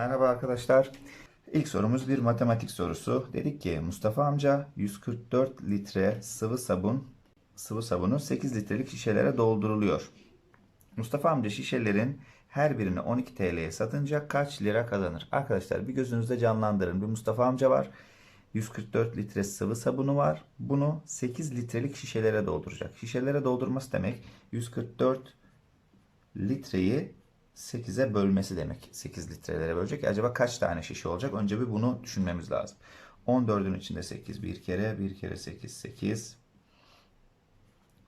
Merhaba arkadaşlar. İlk sorumuz bir matematik sorusu. Dedik ki Mustafa amca 144 litre sıvı sabun sıvı sabunu 8 litrelik şişelere dolduruluyor. Mustafa amca şişelerin her birini 12 TL'ye satınca kaç lira kazanır? Arkadaşlar bir gözünüzde canlandırın. Bir Mustafa amca var. 144 litre sıvı sabunu var. Bunu 8 litrelik şişelere dolduracak. Şişelere doldurması demek 144 litreyi 8'e bölmesi demek. 8 litrelere bölecek. Acaba kaç tane şişe olacak? Önce bir bunu düşünmemiz lazım. 14'ün içinde 8 bir kere, bir kere 8 8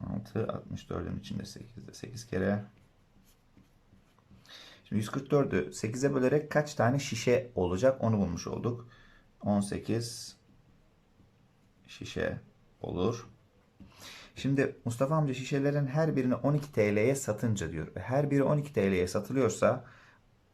6 64'ün içinde 8 de 8 kere. Şimdi 144'ü 8'e bölerek kaç tane şişe olacak onu bulmuş olduk. 18 şişe olur. Şimdi Mustafa amca şişelerin her birini 12 TL'ye satınca diyor. Ve Her biri 12 TL'ye satılıyorsa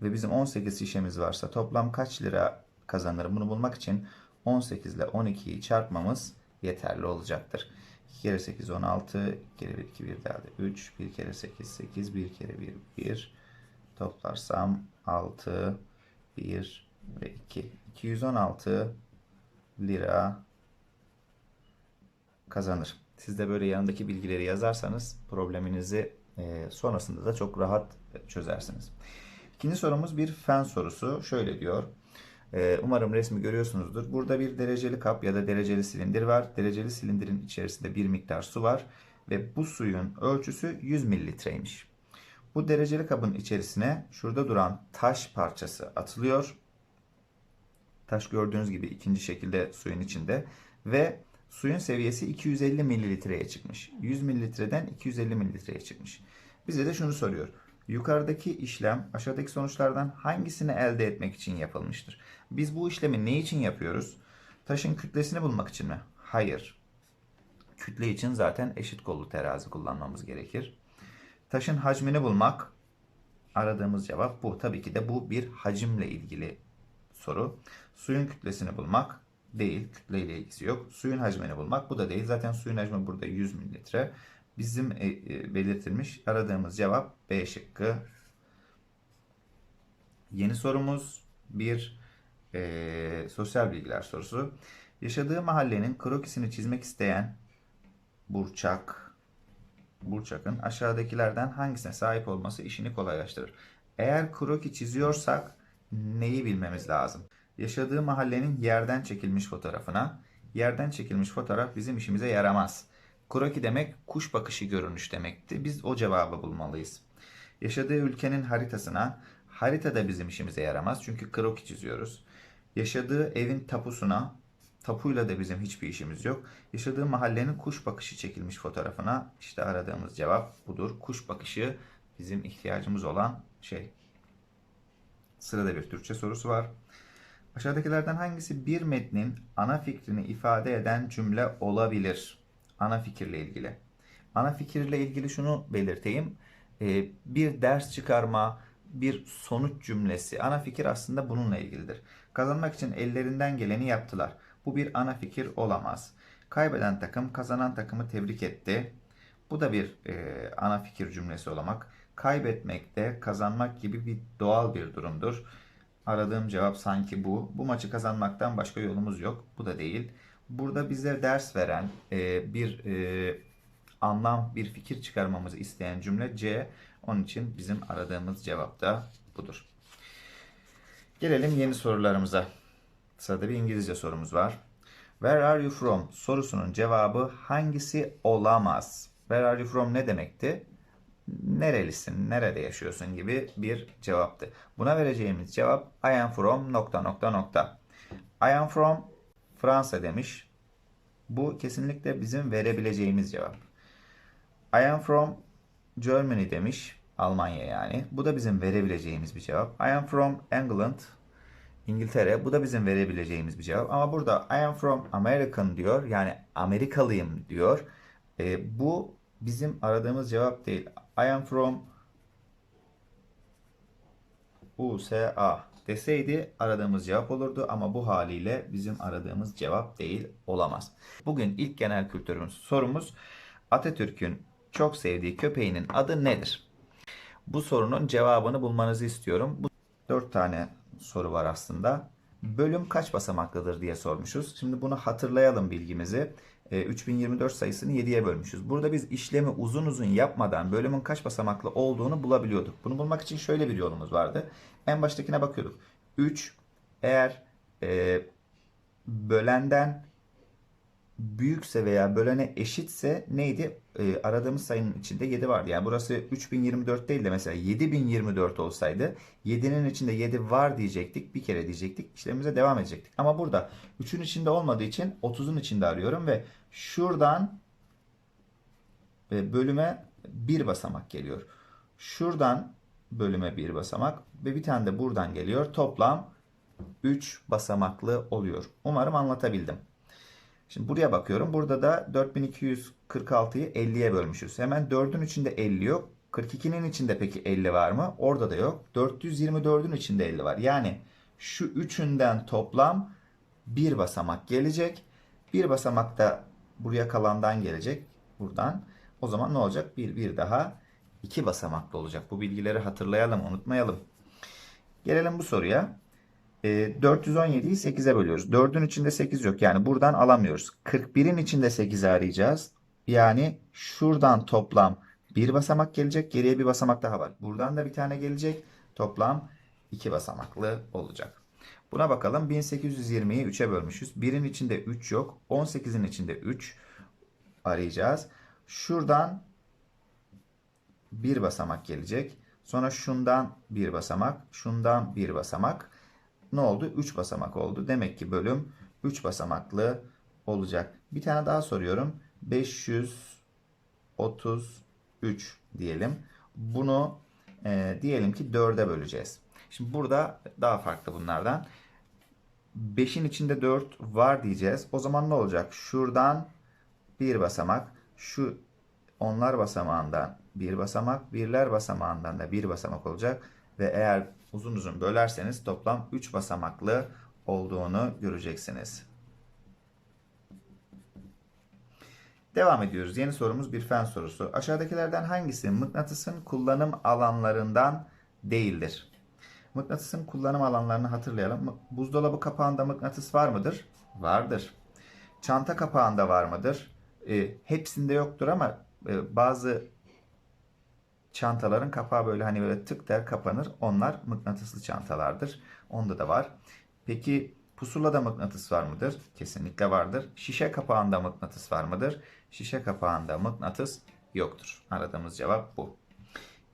ve bizim 18 şişemiz varsa toplam kaç lira kazanır? Bunu bulmak için 18 ile 12'yi çarpmamız yeterli olacaktır. 2 kere 8 16, 2 kere 1 2 1 daha 3, 1 kere 8 8, 1 kere 1 1. Toplarsam 6, 1 ve 2. 216 lira kazanır. Siz de böyle yanındaki bilgileri yazarsanız probleminizi e, sonrasında da çok rahat çözersiniz. İkinci sorumuz bir fen sorusu. Şöyle diyor. E, umarım resmi görüyorsunuzdur. Burada bir dereceli kap ya da dereceli silindir var. Dereceli silindirin içerisinde bir miktar su var ve bu suyun ölçüsü 100 mililitreymiş. Bu dereceli kabın içerisine şurada duran taş parçası atılıyor. Taş gördüğünüz gibi ikinci şekilde suyun içinde ve suyun seviyesi 250 mililitreye çıkmış. 100 mililitreden 250 mililitreye çıkmış. Bize de şunu soruyor. Yukarıdaki işlem aşağıdaki sonuçlardan hangisini elde etmek için yapılmıştır? Biz bu işlemi ne için yapıyoruz? Taşın kütlesini bulmak için mi? Hayır. Kütle için zaten eşit kollu terazi kullanmamız gerekir. Taşın hacmini bulmak aradığımız cevap bu. Tabii ki de bu bir hacimle ilgili soru. Suyun kütlesini bulmak değil. Kütle ile ilgisi yok. Suyun hacmini bulmak bu da değil. Zaten suyun hacmi burada 100 mililitre. Bizim e, e, belirtilmiş aradığımız cevap B şıkkı. Yeni sorumuz bir e, sosyal bilgiler sorusu. Yaşadığı mahallenin krokisini çizmek isteyen Burçak Burçak'ın aşağıdakilerden hangisine sahip olması işini kolaylaştırır. Eğer kroki çiziyorsak neyi bilmemiz lazım? Yaşadığı mahallenin yerden çekilmiş fotoğrafına. Yerden çekilmiş fotoğraf bizim işimize yaramaz. Kroki demek kuş bakışı görünüş demekti. Biz o cevabı bulmalıyız. Yaşadığı ülkenin haritasına. Harita da bizim işimize yaramaz çünkü kroki çiziyoruz. Yaşadığı evin tapusuna. Tapuyla da bizim hiçbir işimiz yok. Yaşadığı mahallenin kuş bakışı çekilmiş fotoğrafına işte aradığımız cevap budur. Kuş bakışı bizim ihtiyacımız olan şey. Sırada bir Türkçe sorusu var. Aşağıdakilerden hangisi bir metnin ana fikrini ifade eden cümle olabilir? Ana fikirle ilgili. Ana fikirle ilgili şunu belirteyim. Ee, bir ders çıkarma, bir sonuç cümlesi. Ana fikir aslında bununla ilgilidir. Kazanmak için ellerinden geleni yaptılar. Bu bir ana fikir olamaz. Kaybeden takım kazanan takımı tebrik etti. Bu da bir e, ana fikir cümlesi olamak. Kaybetmek de kazanmak gibi bir doğal bir durumdur. Aradığım cevap sanki bu. Bu maçı kazanmaktan başka yolumuz yok. Bu da değil. Burada bize ders veren e, bir e, anlam, bir fikir çıkarmamızı isteyen cümle C. Onun için bizim aradığımız cevap da budur. Gelelim yeni sorularımıza. Sırada bir İngilizce sorumuz var. Where are you from sorusunun cevabı hangisi olamaz? Where are you from ne demekti? Nerelisin, nerede yaşıyorsun gibi bir cevaptı. Buna vereceğimiz cevap I am from nokta nokta nokta. I am from Fransa demiş. Bu kesinlikle bizim verebileceğimiz cevap. I am from Germany demiş. Almanya yani. Bu da bizim verebileceğimiz bir cevap. I am from England. İngiltere. Bu da bizim verebileceğimiz bir cevap. Ama burada I am from American diyor. Yani Amerikalıyım diyor. E, bu bizim aradığımız cevap değil. I am from USA deseydi aradığımız cevap olurdu ama bu haliyle bizim aradığımız cevap değil olamaz. Bugün ilk genel kültürümüz sorumuz Atatürk'ün çok sevdiği köpeğinin adı nedir? Bu sorunun cevabını bulmanızı istiyorum. Bu dört tane soru var aslında. Bölüm kaç basamaklıdır diye sormuşuz. Şimdi bunu hatırlayalım bilgimizi. E, 3024 sayısını 7'ye bölmüşüz. Burada biz işlemi uzun uzun yapmadan bölümün kaç basamaklı olduğunu bulabiliyorduk. Bunu bulmak için şöyle bir yolumuz vardı. En baştakine bakıyorduk. 3 eğer e, bölenden büyükse veya bölene eşitse neydi? Ee, aradığımız sayının içinde 7 vardı. Yani burası 3024 değil de mesela 7024 olsaydı 7'nin içinde 7 var diyecektik. Bir kere diyecektik. İşlemimize devam edecektik. Ama burada 3'ün içinde olmadığı için 30'un içinde arıyorum ve şuradan e, bölüme bir basamak geliyor. Şuradan bölüme bir basamak ve bir tane de buradan geliyor. Toplam 3 basamaklı oluyor. Umarım anlatabildim. Şimdi buraya bakıyorum. Burada da 4246'yı 50'ye bölmüşüz. Hemen 4'ün içinde 50 yok. 42'nin içinde peki 50 var mı? Orada da yok. 424'ün içinde 50 var. Yani şu üçünden toplam bir basamak gelecek. Bir basamak da buraya kalandan gelecek. Buradan. O zaman ne olacak? Bir, bir daha iki basamaklı olacak. Bu bilgileri hatırlayalım, unutmayalım. Gelelim bu soruya. E, 417'yi 8'e bölüyoruz. 4'ün içinde 8 yok. Yani buradan alamıyoruz. 41'in içinde 8'i arayacağız. Yani şuradan toplam bir basamak gelecek. Geriye bir basamak daha var. Buradan da bir tane gelecek. Toplam iki basamaklı olacak. Buna bakalım. 1820'yi 3'e bölmüşüz. 1'in içinde 3 yok. 18'in içinde 3 arayacağız. Şuradan bir basamak gelecek. Sonra şundan bir basamak, şundan bir basamak. Ne oldu? 3 basamak oldu. Demek ki bölüm 3 basamaklı olacak. Bir tane daha soruyorum. 533 diyelim. Bunu e, diyelim ki 4'e böleceğiz. Şimdi burada daha farklı bunlardan. 5'in içinde 4 var diyeceğiz. O zaman ne olacak? Şuradan bir basamak, şu onlar basamağından bir basamak, birler basamağından da bir basamak olacak. Ve eğer uzun uzun bölerseniz toplam 3 basamaklı olduğunu göreceksiniz. Devam ediyoruz. Yeni sorumuz bir fen sorusu. Aşağıdakilerden hangisi mıknatısın kullanım alanlarından değildir? Mıknatısın kullanım alanlarını hatırlayalım. Buzdolabı kapağında mıknatıs var mıdır? Vardır. Çanta kapağında var mıdır? E, hepsinde yoktur ama e, bazı çantaların kapağı böyle hani böyle tık der kapanır. Onlar mıknatıslı çantalardır. Onda da var. Peki pusulada mıknatıs var mıdır? Kesinlikle vardır. Şişe kapağında mıknatıs var mıdır? Şişe kapağında mıknatıs yoktur. Aradığımız cevap bu.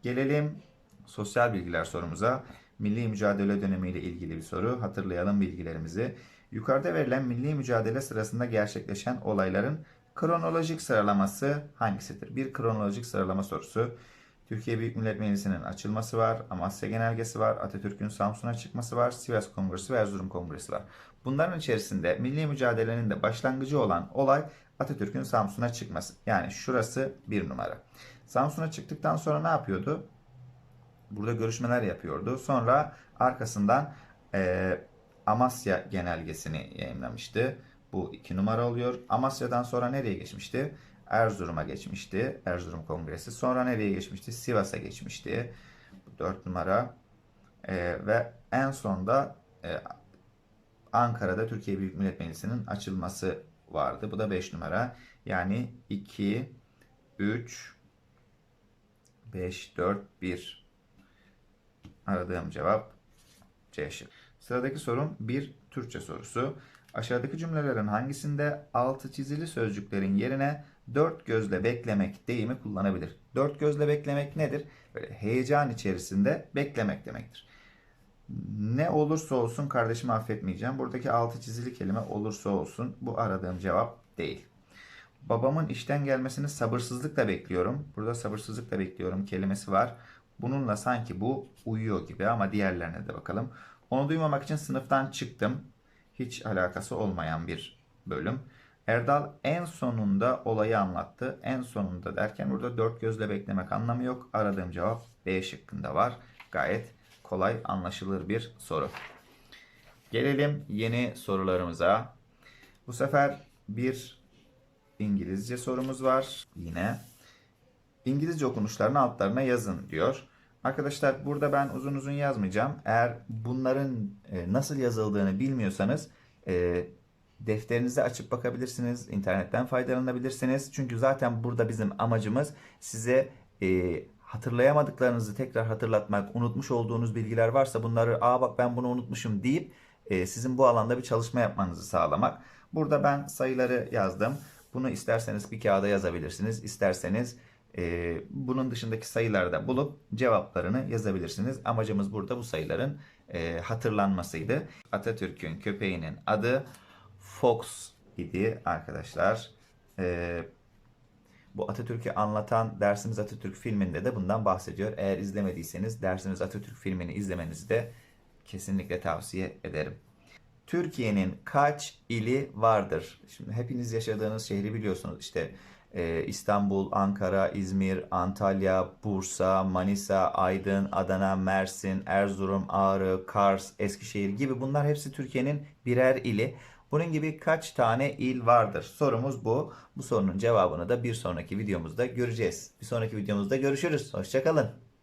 Gelelim sosyal bilgiler sorumuza. Milli mücadele dönemiyle ilgili bir soru. Hatırlayalım bilgilerimizi. Yukarıda verilen milli mücadele sırasında gerçekleşen olayların kronolojik sıralaması hangisidir? Bir kronolojik sıralama sorusu. Türkiye Büyük Millet Meclisi'nin açılması var, Amasya Genelgesi var, Atatürk'ün Samsun'a çıkması var, Sivas Kongresi ve Erzurum Kongresi var. Bunların içerisinde milli mücadelenin de başlangıcı olan olay Atatürk'ün Samsun'a çıkması. Yani şurası bir numara. Samsun'a çıktıktan sonra ne yapıyordu? Burada görüşmeler yapıyordu. Sonra arkasından e, Amasya Genelgesi'ni yayınlamıştı. Bu iki numara oluyor. Amasya'dan sonra nereye geçmişti? Erzurum'a geçmişti. Erzurum Kongresi. Sonra nereye geçmişti? Sivas'a geçmişti. 4 numara. E, ve en sonda e, Ankara'da Türkiye Büyük Millet Meclisi'nin açılması vardı. Bu da 5 numara. Yani 2, 3, 5, 4, 1. Aradığım cevap C şık. Sıradaki sorum bir Türkçe sorusu. Aşağıdaki cümlelerin hangisinde altı çizili sözcüklerin yerine dört gözle beklemek deyimi kullanabilir? Dört gözle beklemek nedir? Böyle heyecan içerisinde beklemek demektir. Ne olursa olsun kardeşimi affetmeyeceğim. Buradaki altı çizili kelime olursa olsun bu aradığım cevap değil. Babamın işten gelmesini sabırsızlıkla bekliyorum. Burada sabırsızlıkla bekliyorum kelimesi var. Bununla sanki bu uyuyor gibi ama diğerlerine de bakalım. Onu duymamak için sınıftan çıktım. Hiç alakası olmayan bir bölüm. Erdal en sonunda olayı anlattı. En sonunda derken burada dört gözle beklemek anlamı yok. Aradığım cevap B şıkkında var. Gayet kolay anlaşılır bir soru. Gelelim yeni sorularımıza. Bu sefer bir İngilizce sorumuz var. Yine İngilizce okunuşlarını altlarına yazın diyor. Arkadaşlar burada ben uzun uzun yazmayacağım. Eğer bunların e, nasıl yazıldığını bilmiyorsanız e, defterinizi açıp bakabilirsiniz. internetten faydalanabilirsiniz. Çünkü zaten burada bizim amacımız size e, hatırlayamadıklarınızı tekrar hatırlatmak, unutmuş olduğunuz bilgiler varsa bunları aa bak ben bunu unutmuşum deyip sizin bu alanda bir çalışma yapmanızı sağlamak. Burada ben sayıları yazdım. Bunu isterseniz bir kağıda yazabilirsiniz. İsterseniz e, bunun dışındaki sayıları da bulup cevaplarını yazabilirsiniz. Amacımız burada bu sayıların e, hatırlanmasıydı. Atatürk'ün köpeğinin adı Fox idi arkadaşlar. E, bu Atatürk'ü anlatan Dersimiz Atatürk filminde de bundan bahsediyor. Eğer izlemediyseniz Dersimiz Atatürk filmini izlemenizi de kesinlikle tavsiye ederim. Türkiye'nin kaç ili vardır? Şimdi hepiniz yaşadığınız şehri biliyorsunuz. İşte e, İstanbul, Ankara, İzmir, Antalya, Bursa, Manisa, Aydın, Adana, Mersin, Erzurum, Ağrı, Kars, Eskişehir gibi bunlar hepsi Türkiye'nin birer ili. Bunun gibi kaç tane il vardır? Sorumuz bu. Bu sorunun cevabını da bir sonraki videomuzda göreceğiz. Bir sonraki videomuzda görüşürüz. Hoşçakalın.